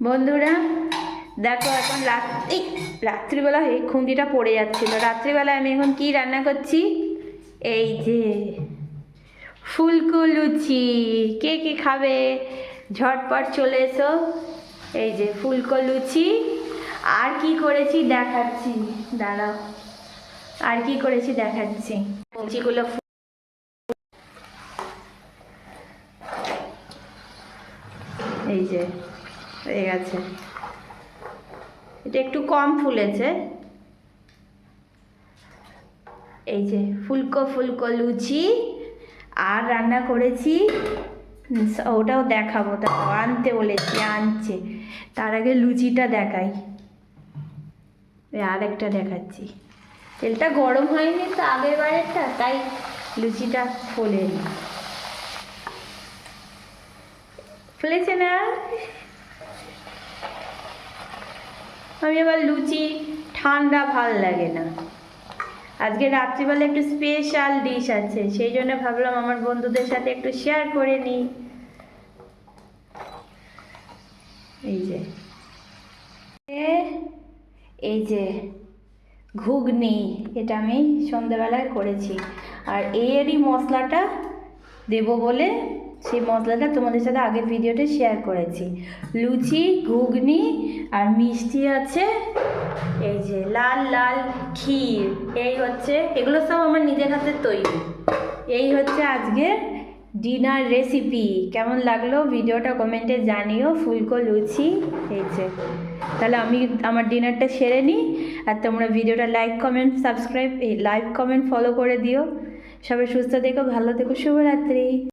বন্ধুরা, দেখো এখন রাত্রি, রাত্রিবেলা এই খুন্তিটা পড়ে যাচ্ছিল। রাত্রিবেলা আমি এখন কি রান্না করছি? এই যে ফুলকো লুচি কে কে খাবে? ঝটপট চলে এসো। এই যে ফুলকো লুচি আর কি করেছি দেখাচ্ছি। দাঁড়াও। আর কি করেছি দেখাচ্ছি? লুচিগুলো এই যে হয়ে গেছে। এটা একটু কম ফুলেছে। এই যে ফুলকো ফুলকো লুচি আর রান্না করেছি। ওটাও দেখাবো। তাও আনতে বলেছি, আনছে। তার আগে লুচিটা দেখাই। এই আরেকটা দেখাচ্ছি। তেলটা গরম হয়নি তো আগের বারেরটা, তাই লুচিটা ফোলেনি। ফুলেছে না? আমি আবার লুচি ঠান্ডা ভালো লাগে না। আজকে রাত্রিবেলা একটু স্পেশাল ডিশ আছে, সেই জন্য ভাবলাম আমার বন্ধুদের সাথে একটু শেয়ার করে নিই। এই যে। এই যে ঘুগনি, এটা আমি সন্ধ্যাবেলায় করেছি। আর এরই মশলাটা দেব বলে সেই মশলাটা তোমাদের সাথে আগের ভিডিওতে শেয়ার করেছি। লুচি, ঘুগনি আর মিষ্টি আছে, এই যে লাল লাল ক্ষীর, এই হচ্ছে, এগুলো সব আমার নিজের হাতে তৈরি। এই হচ্ছে আজকের ডিনার রেসিপি কেমন লাগল ভিডিওটা কমেন্টে জানিও, ফুলকো লুচি, এই যে। তাহলে আমি আমার ডিনারটা সেরে নিই আর তোমরা ভিডিওটা লাইক কমেন্ট সাবস্ক্রাইব এই লাইক কমেন্ট ফলো করে দিও। সবাই সুস্থ থেকো, ভালো থেকো, শুভরাত্রি।